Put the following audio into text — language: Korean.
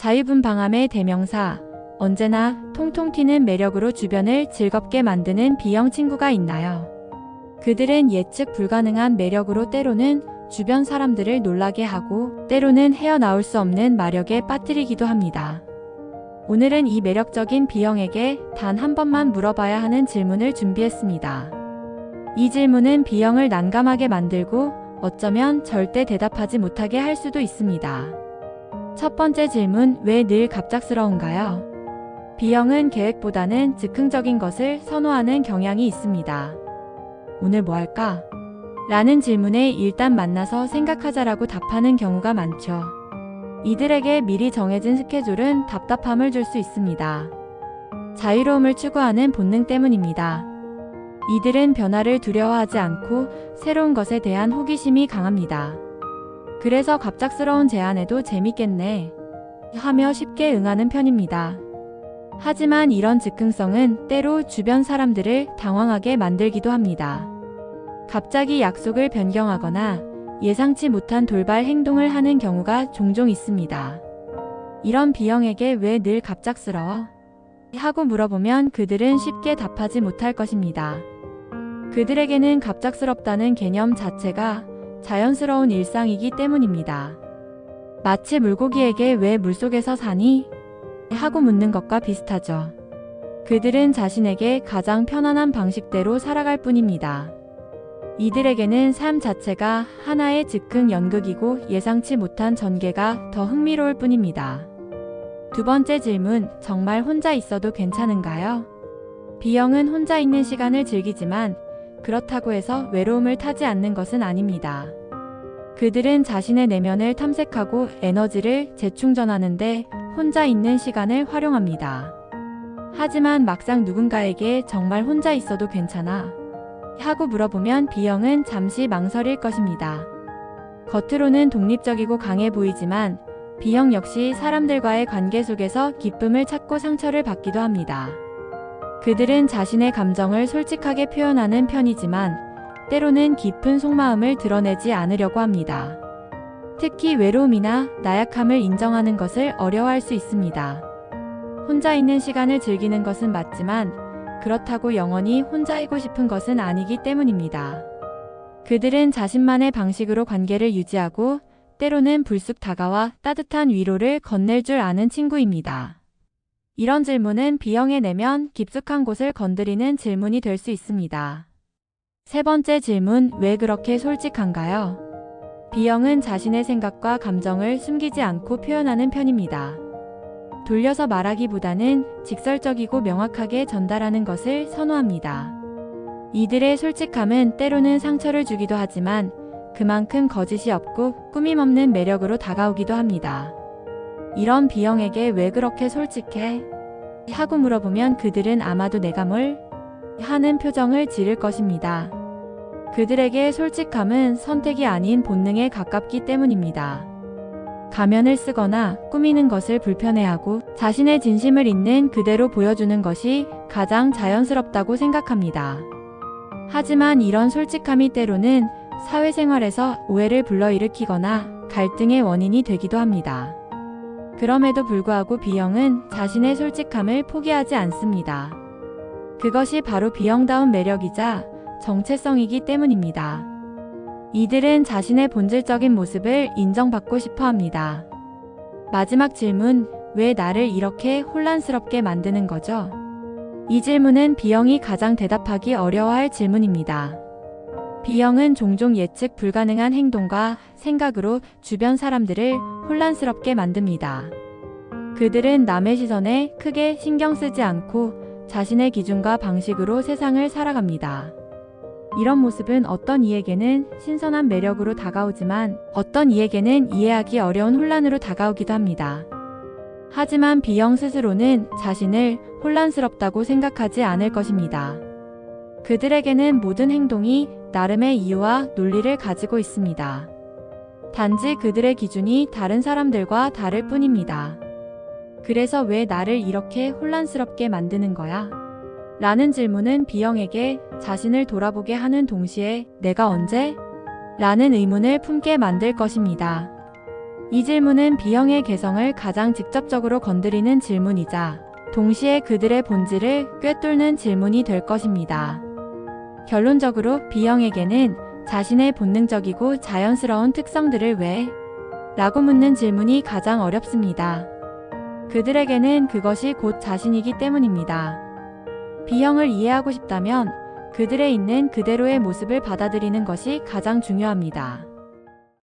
자유분 방함의 대명사, 언제나 통통 튀는 매력으로 주변을 즐겁게 만드는 B형 친구가 있나요? 그들은 예측 불가능한 매력으로 때로는 주변 사람들을 놀라게 하고 때로는 헤어나올 수 없는 마력에 빠뜨리기도 합니다. 오늘은 이 매력적인 B형에게 단 한 번만 물어봐야 하는 질문을 준비했습니다. 이 질문은 B형을 난감하게 만들고 어쩌면 절대 대답하지 못하게 할 수도 있습니다. 첫 번째 질문, 왜 늘 갑작스러운가요? B형은 계획보다는 즉흥적인 것을 선호하는 경향이 있습니다. 오늘 뭐 할까? 라는 질문에 일단 만나서 생각하자라고 답하는 경우가 많죠. 이들에게 미리 정해진 스케줄은 답답함을 줄 수 있습니다. 자유로움을 추구하는 본능 때문입니다. 이들은 변화를 두려워하지 않고 새로운 것에 대한 호기심이 강합니다. 그래서 갑작스러운 제안에도 재밌겠네. 하며 쉽게 응하는 편입니다. 하지만 이런 즉흥성은 때로 주변 사람들을 당황하게 만들기도 합니다. 갑자기 약속을 변경하거나 예상치 못한 돌발 행동을 하는 경우가 종종 있습니다. 이런 B형에게 왜 늘 갑작스러워? 하고 물어보면 그들은 쉽게 답하지 못할 것입니다. 그들에게는 갑작스럽다는 개념 자체가 자연스러운 일상이기 때문입니다. 마치 물고기에게 왜 물속에서 사니? 하고 묻는 것과 비슷하죠. 그들은 자신에게 가장 편안한 방식대로 살아갈 뿐입니다. 이들에게는 삶 자체가 하나의 즉흥 연극이고 예상치 못한 전개가 더 흥미로울 뿐입니다. 두 번째 질문, 정말 혼자 있어도 괜찮은가요? B형은 혼자 있는 시간을 즐기지만 그렇다고 해서 외로움을 타지 않는 것은 아닙니다. 그들은 자신의 내면을 탐색하고 에너지를 재충전하는데 혼자 있는 시간을 활용합니다. 하지만 막상 누군가에게 정말 혼자 있어도 괜찮아 하고 물어보면 B형은 잠시 망설일 것입니다. 겉으로는 독립적이고 강해 보이지만 B형 역시 사람들과의 관계 속에서 기쁨을 찾고 상처를 받기도 합니다. 그들은 자신의 감정을 솔직하게 표현하는 편이지만 때로는 깊은 속마음을 드러내지 않으려고 합니다. 특히 외로움이나 나약함을 인정하는 것을 어려워할 수 있습니다. 혼자 있는 시간을 즐기는 것은 맞지만 그렇다고 영원히 혼자이고 싶은 것은 아니기 때문입니다. 그들은 자신만의 방식으로 관계를 유지하고 때로는 불쑥 다가와 따뜻한 위로를 건넬 줄 아는 친구입니다. 이런 질문은 B형의 내면 깊숙한 곳을 건드리는 질문이 될 수 있습니다. 세 번째 질문, 왜 그렇게 솔직한가요? B형은 자신의 생각과 감정을 숨기지 않고 표현하는 편입니다. 돌려서 말하기보다는 직설적이고 명확하게 전달하는 것을 선호합니다. 이들의 솔직함은 때로는 상처를 주기도 하지만 그만큼 거짓이 없고 꾸밈 없는 매력으로 다가오기도 합니다. 이런 B형에게 왜 그렇게 솔직해? 하고 물어보면 그들은 아마도 내가 뭘? 하는 표정을 지를 것입니다. 그들에게 솔직함은 선택이 아닌 본능에 가깝기 때문입니다. 가면을 쓰거나 꾸미는 것을 불편해하고 자신의 진심을 있는 그대로 보여주는 것이 가장 자연스럽다고 생각합니다. 하지만 이런 솔직함이 때로는 사회생활에서 오해를 불러일으키거나 갈등의 원인이 되기도 합니다. 그럼에도 불구하고 B형은 자신의 솔직함을 포기하지 않습니다. 그것이 바로 B형다운 매력이자 정체성이기 때문입니다. 이들은 자신의 본질적인 모습을 인정받고 싶어 합니다. 마지막 질문, 왜 나를 이렇게 혼란스럽게 만드는 거죠? 이 질문은 B형이 가장 대답하기 어려워할 질문입니다. B형은 종종 예측 불가능한 행동과 생각으로 주변 사람들을 혼란스럽게 만듭니다. 그들은 남의 시선에 크게 신경 쓰지 않고 자신의 기준과 방식으로 세상을 살아갑니다. 이런 모습은 어떤 이에게는 신선한 매력으로 다가오지만 어떤 이에게는 이해하기 어려운 혼란으로 다가오기도 합니다. 하지만 B형 스스로는 자신을 혼란스럽다고 생각하지 않을 것입니다. 그들에게는 모든 행동이 나름의 이유와 논리를 가지고 있습니다. 단지 그들의 기준이 다른 사람들과 다를 뿐입니다. 그래서 왜 나를 이렇게 혼란스럽게 만드는 거야? 라는 질문은 B형에게 자신을 돌아보게 하는 동시에 내가 언제? 라는 의문을 품게 만들 것입니다. 이 질문은 B형의 개성을 가장 직접적으로 건드리는 질문이자 동시에 그들의 본질을 꿰뚫는 질문이 될 것입니다. 결론적으로 B형에게는 자신의 본능적이고 자연스러운 특성들을 왜? 라고 묻는 질문이 가장 어렵습니다. 그들에게는 그것이 곧 자신이기 때문입니다. B형을 이해하고 싶다면 그들의 있는 그대로의 모습을 받아들이는 것이 가장 중요합니다.